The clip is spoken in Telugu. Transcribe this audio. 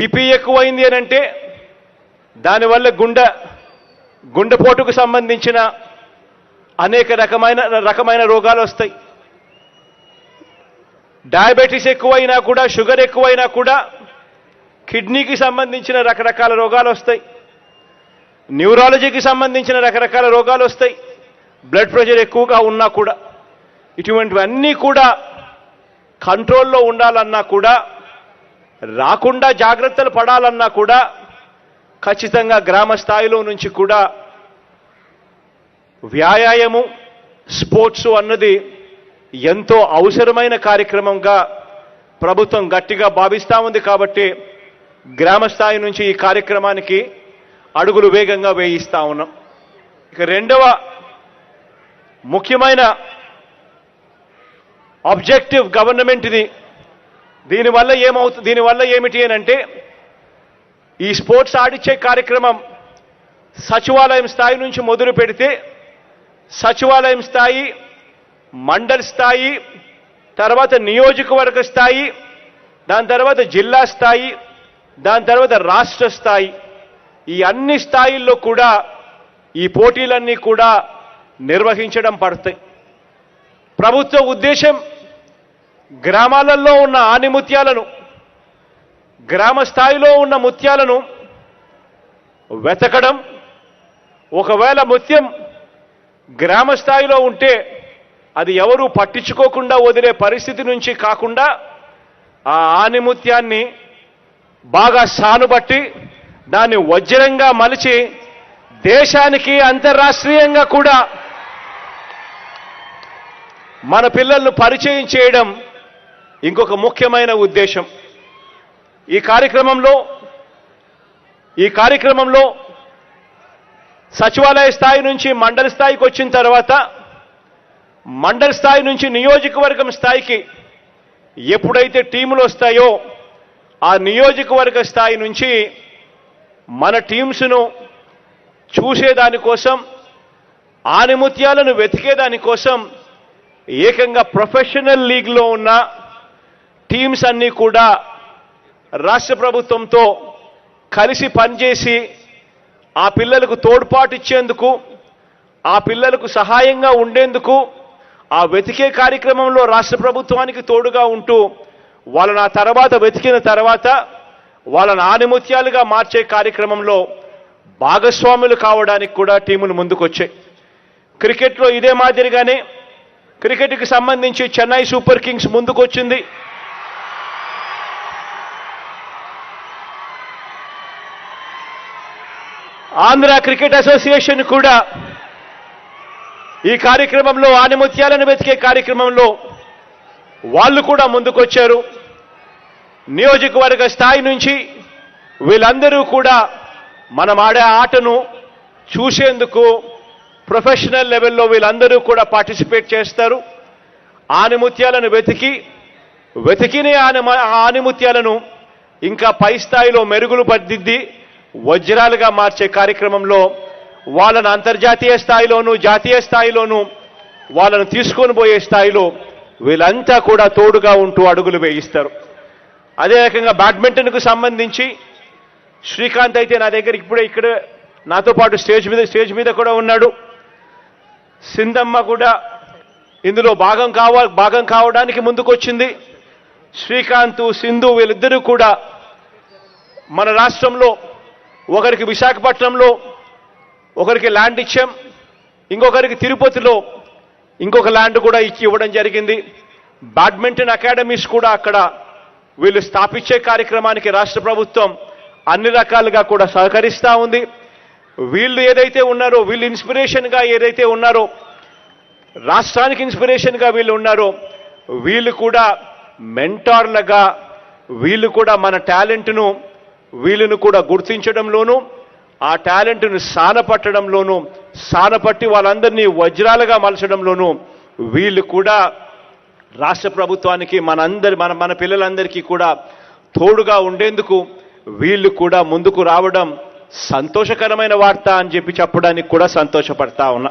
బీపీ ఎక్కువైంది అని అంటే దానివల్ల గుండె గుండెపోటుకు సంబంధించిన అనేక రకమైన రకమైన రోగాలు వస్తాయి. డయాబెటీస్ ఎక్కువైనా కూడా షుగర్ ఎక్కువైనా కూడా కిడ్నీకి సంబంధించిన రకరకాల రోగాలు వస్తాయి. న్యూరాలజీకి సంబంధించిన రకరకాల రోగాలు వస్తాయి. బ్లడ్ ప్రెషర్ ఎక్కువగా ఉన్నా కూడా ఇటువంటివన్నీ కూడా కంట్రోల్లో ఉండాలన్నా కూడా రాకుండా జాగ్రత్తలు పడాలన్నా కూడా ఖచ్చితంగా గ్రామ స్థాయిలో నుంచి కూడా వ్యాయామము స్పోర్ట్స్ అన్నది ఎంతో అవసరమైన కార్యక్రమంగా ప్రభుత్వం గట్టిగా భావిస్తూ ఉంది కాబట్టి గ్రామ స్థాయి నుంచి ఈ కార్యక్రమానికి అడుగులు వేగంగా వేయిస్తా ఉన్నాం. ఇక రెండవ ముఖ్యమైన ఆబ్జెక్టివ్ గవర్నమెంట్ ఇది దీనివల్ల ఏమవుతుంది దీనివల్ల ఏమిటి అని అంటే ఈ స్పోర్ట్స్ ఆడిచ్చే కార్యక్రమం సచివాలయం స్థాయి నుంచి మొదలు పెడితే సచివాలయం స్థాయి మండల్ స్థాయి తర్వాత నియోజకవర్గ స్థాయి దాని తర్వాత జిల్లా స్థాయి దాని తర్వాత రాష్ట్ర స్థాయి ఈ అన్ని స్థాయిల్లో కూడా ఈ పోటీలన్నీ కూడా నిర్వహించడం పడతాయి. ప్రభుత్వ ఉద్దేశం గ్రామాలలో ఉన్న ఆనిముత్యాలను గ్రామ స్థాయిలో ఉన్న ముత్యాలను వెతకడం ఒకవేళ ముత్యం గ్రామ స్థాయిలో ఉంటే అది ఎవరు పట్టించుకోకుండా వదిలే పరిస్థితి నుంచి కాకుండా ఆ ఆనిముత్యాన్ని బాగా సానుబట్టి దాన్ని వజ్రంగా మలిచి దేశానికి అంతర్రాష్ట్రీయంగా కూడా మన పిల్లలను పరిచయం చేయడం ఇంకొక ముఖ్యమైన ఉద్దేశం. ఈ కార్యక్రమంలో ఈ కార్యక్రమంలో సచివాలయ స్థాయి నుంచి మండలి స్థాయికి వచ్చిన తర్వాత మండలి స్థాయి నుంచి నియోజకవర్గం స్థాయికి ఎప్పుడైతే టీములు వస్తాయో ఆ నియోజకవర్గ స్థాయి నుంచి మన టీమ్స్ను చూసేదానికోసం ఆనిముత్యాలను వెతికేదానికోసం ఏకంగా ప్రొఫెషనల్ లీగ్లో ఉన్న టీమ్స్ అన్నీ కూడా రాష్ట్ర ప్రభుత్వంతో కలిసి పనిచేసి ఆ పిల్లలకు తోడ్పాటు ఇచ్చేందుకు ఆ పిల్లలకు సహాయంగా ఉండేందుకు ఆ వెతికే కార్యక్రమంలో రాష్ట్ర ప్రభుత్వానికి తోడుగా ఉంటూ వాళ్ళని ఆ తర్వాత వెతికిన తర్వాత వాళ్ళని ఆనిముత్యాలుగా మార్చే కార్యక్రమంలో భాగస్వాములు కావడానికి కూడా టీములు ముందుకొచ్చాయి. క్రికెట్లో ఇదే మాదిరిగానే క్రికెట్కి సంబంధించి చెన్నై సూపర్ కింగ్స్ ముందుకొచ్చింది. ఆంధ్ర క్రికెట్ అసోసియేషన్ కూడా ఈ కార్యక్రమంలో ఆనిముత్యాలను వెతికే కార్యక్రమంలో వాళ్ళు కూడా ముందుకొచ్చారు. నియోజకవర్గ స్థాయి నుంచి వీళ్ళందరూ కూడా మనం ఆడే ఆటను చూసేందుకు ప్రొఫెషనల్ లెవెల్లో వీళ్ళందరూ కూడా పార్టిసిపేట్ చేస్తారు. ఆనిముత్యాలను వెతికి వెతికిన ఆని ఆనిముత్యాలను ఇంకా పై స్థాయిలో మెరుగులు పడిద్ది వజ్రాలుగా మార్చే కార్యక్రమంలో వాళ్ళను అంతర్జాతీయ స్థాయిలోనూ జాతీయ స్థాయిలోనూ వాళ్ళను తీసుకొని పోయే స్థాయిలో వీళ్ళంతా కూడా తోడుగా ఉంటూ అడుగులు వేయిస్తారు. అదే రకంగా బ్యాడ్మింటన్కు సంబంధించి శ్రీకాంత్ అయితే నా దగ్గర ఇప్పుడే ఇక్కడ నాతో పాటు స్టేజ్ మీద స్టేజ్ మీద కూడా ఉన్నాడు. సింధమ్మ కూడా ఇందులో భాగం కావ భాగం కావడానికి ముందుకొచ్చింది. శ్రీకాంత్ సింధు వీళ్ళిద్దరూ కూడా మన రాష్ట్రంలో ఒకరికి విశాఖపట్నంలో ఒకరికి ల్యాండ్ ఇచ్చాం. ఇంకొకరికి తిరుపతిలో ఇంకొక ల్యాండ్ కూడా ఇచ్చి ఇవ్వడం జరిగింది. బ్యాడ్మింటన్ అకాడమీస్ కూడా అక్కడ వీళ్ళు స్థాపించే కార్యక్రమానికి రాష్ట్ర ప్రభుత్వం అన్ని రకాలుగా కూడా సహకరిస్తూ ఉంది. వీళ్ళు ఏదైతే ఉన్నారో వీళ్ళు ఇన్స్పిరేషన్గా ఏదైతే ఉన్నారో రాష్ట్రానికి ఇన్స్పిరేషన్గా వీళ్ళు ఉన్నారో వీళ్ళు కూడా మెంటార్లుగా వీళ్ళు కూడా మన టాలెంట్ను వీళ్ళను కూడా గుర్తించడంలోనూ ఆ టాలెంట్ను సానపట్టడంలోనూ సానపట్టి వాళ్ళందరినీ వజ్రాలుగా మలచడంలోనూ వీళ్ళు కూడా రాష్ట్ర ప్రభుత్వానికి మనందరి మన మన పిల్లలందరికీ కూడా తోడుగా ఉండేందుకు వీళ్ళు కూడా ముందుకు రావడం సంతోషకరమైన వార్త అని చెప్పి చెప్పడానికి కూడా సంతోషపడతా ఉన్నా